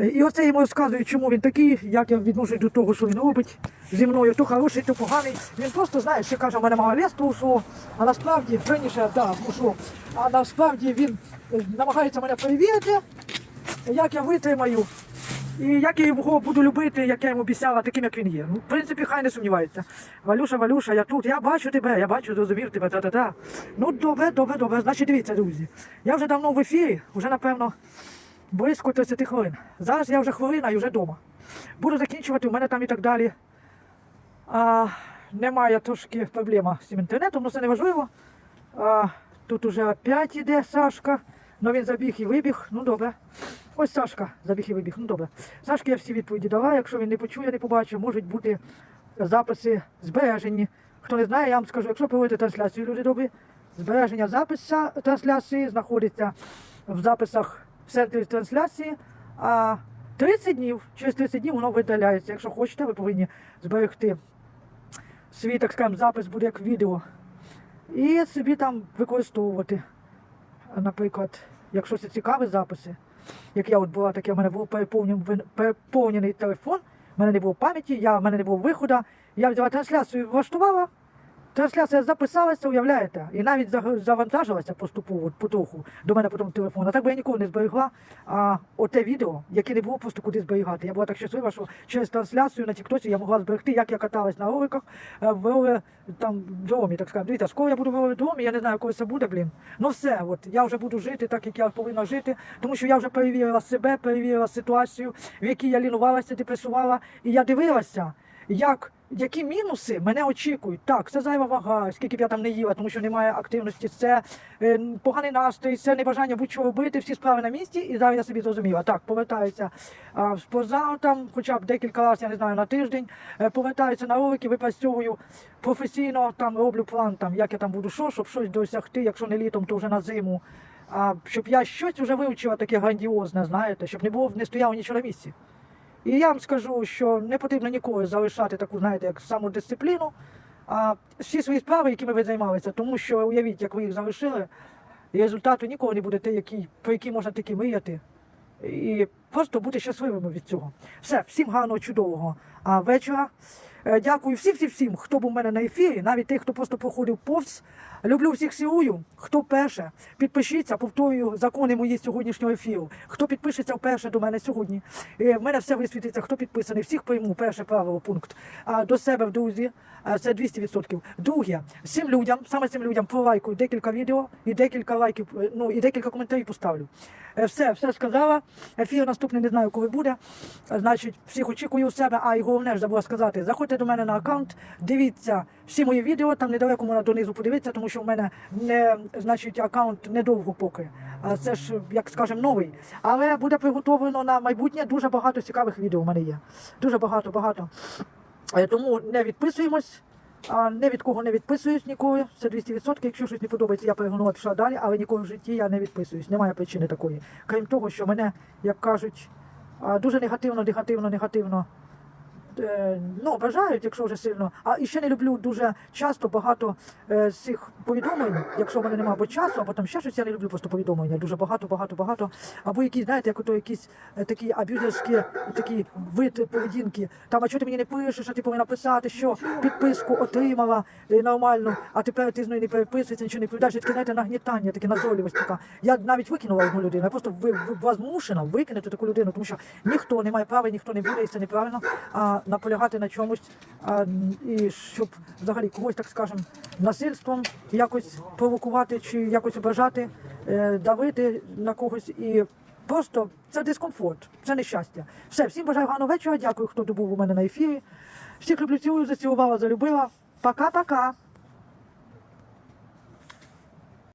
Е, І оце йому розказую, чому він такий, як я відношусь до того, що він робить зі мною, то хороший, то поганий. Він просто, знаєш, ще каже, у мене малолетство ушло, а насправді раніше так, ушло. А насправді він е, намагається мене перевірити, як я витримаю. І як я його буду любити, як я йому обіцяла, таким, як він є. Ну, в принципі, хай не сумнівається. Валюша, Валюша, я тут, я бачу тебе, я бачу, зрозумів тебе, та-та-та. Ну, добре, добре, добре. Значить, дивіться, друзі. Я вже давно в ефірі, вже, напевно, близько 30 хвилин. Зараз я вже хвилина і вже вдома. Буду закінчувати, у мене там і так далі. А, немає трошки проблема з цим інтернетом, але це не важливо. А, тут уже опять іде Сашка. Ну він забіг і вибіг. Ну добре. Ось Сашка забіг і вибіг. Ну добре. Сашки я всі відповіді дала. Якщо він не почує, не побачить, можуть бути записи збережені. Хто не знає, я вам скажу, якщо проводите трансляцію, люди добрі, збереження записа трансляції знаходиться в записах в центрі трансляції. А 30 днів, через 30 днів воно видаляється. Якщо хочете, ви повинні зберегти свій, так скажемо, запис буде як відео. І собі там використовувати. Наприклад, якщо це цікаві записи, як я от була таке, в мене був переповнений, переповнений телефон, в мене не було пам'яті, я, в мене не було виходу, я взяла трансляцію, влаштувала, трансляція записалася, уявляєте, і навіть завантажилася поступово, от потроху до мене потім телефон. А так би я ніколи не зберегла. А оте відео, яке не було просто куди зберігати. Я була так щаслива, що через трансляцію на Тіктоці я могла зберегти, як я каталась на роликах е, в там домі, так скажемо. Дивіться, скоро я буду в домі, я не знаю, коли це буде, блін. Ну все, от я вже буду жити так, як я повинна жити, тому що я вже перевірила себе, перевірила ситуацію, в якій я лінувалася, депресувала, і я дивилася, як. Які мінуси мене очікують? Так, це зайва вага, скільки б я там не їла, тому що немає активності, це е, поганий настрій, це небажання будь-що робити, всі справи на місці, і зараз я собі зрозуміла. Так, повертаюся а, в спортзал там, хоча б декілька разів, я не знаю, на тиждень, е, повертаюся на ролики, випрацьовую професійно, там роблю план, там, як я там буду що, щоб щось досягти, якщо не літом, то вже на зиму. А, щоб я щось вже вивчила таке грандіозне, знаєте, щоб не було не стояло нічого на місці. І я вам скажу, що не потрібно ніколи залишати таку, знаєте, як самодисципліну, а всі свої справи, якими ви займалися, тому що уявіть, як ви їх залишили, і результату ніколи не буде те, який, про який можна таки мріяти. І просто бути щасливими від цього. Все, всім гарного, чудового а, вечора. Е, Дякую всім, всім, всім, хто був у мене на ефірі, навіть тих, хто просто проходив повз. Люблю всіх цілую. Хто перше, підпишіться, повторюю закони мої сьогоднішнього ефіру. Хто підпишеться вперше до мене сьогодні, е, в мене все висвітиться, хто підписаний, всіх прийму. Перше правило, пункт. А до себе в друзі, це 200%. Друге, цим людям, саме цим людям пролайкую декілька відео і декілька лайків, е, ну і декілька коментарів поставлю. Все, все сказала. Ефір наступний не знаю, коли буде. Значить, всіх очікую у себе. А і головне ж забула сказати, заходьте до мене на аккаунт, дивіться всі мої відео, там недалеко можна донизу подивитися, тому що в мене не значить аккаунт недовго поки. А це ж, як скажемо, новий. Але буде приготовлено на майбутнє дуже багато цікавих відео. У мене є. Дуже багато, багато. Е, Тому не відписуємось. А не від кого не відписуюсь ніколи. Це 200%. Якщо щось не подобається, я перегонула пішла далі, але ніколи в житті я не відписуюсь. Немає причини такої. Крім того, що мене, як кажуть, дуже негативно, негативно, негативно. Е, Ну, вважають, якщо вже сильно. А і ще не люблю дуже часто багато е, цих повідомлень, якщо в мене немає або часу, або там ще щось, я не люблю просто повідомлення. Дуже багато, багато, багато. Або якісь, знаєте, як ото якісь е, такі аб'юзерські такі вид поведінки. Там, а чого ти мені не пишеш, а ти повинна писати, що підписку отримала е, нормальну, а тепер ти з нею не переписуєшся, нічого не відповідаєш. Таке, знаєте, нагнітання, таке назойливість така. Я навіть викинула одну людину. Я просто ви, ви, була змушена викинути таку людину, тому що ніхто не має права, ніхто не буде, і це неправильно. А наполягати на чомусь, а, і щоб взагалі когось, так скажемо, насильством якось провокувати чи якось ображати, е, давити на когось і. Просто це дискомфорт, це нещастя. Все, всім бажаю гарного вечора. Дякую, хто був у мене на ефірі. Всіх люблю, цілую, зацілувала, залюбила. Пока-пока.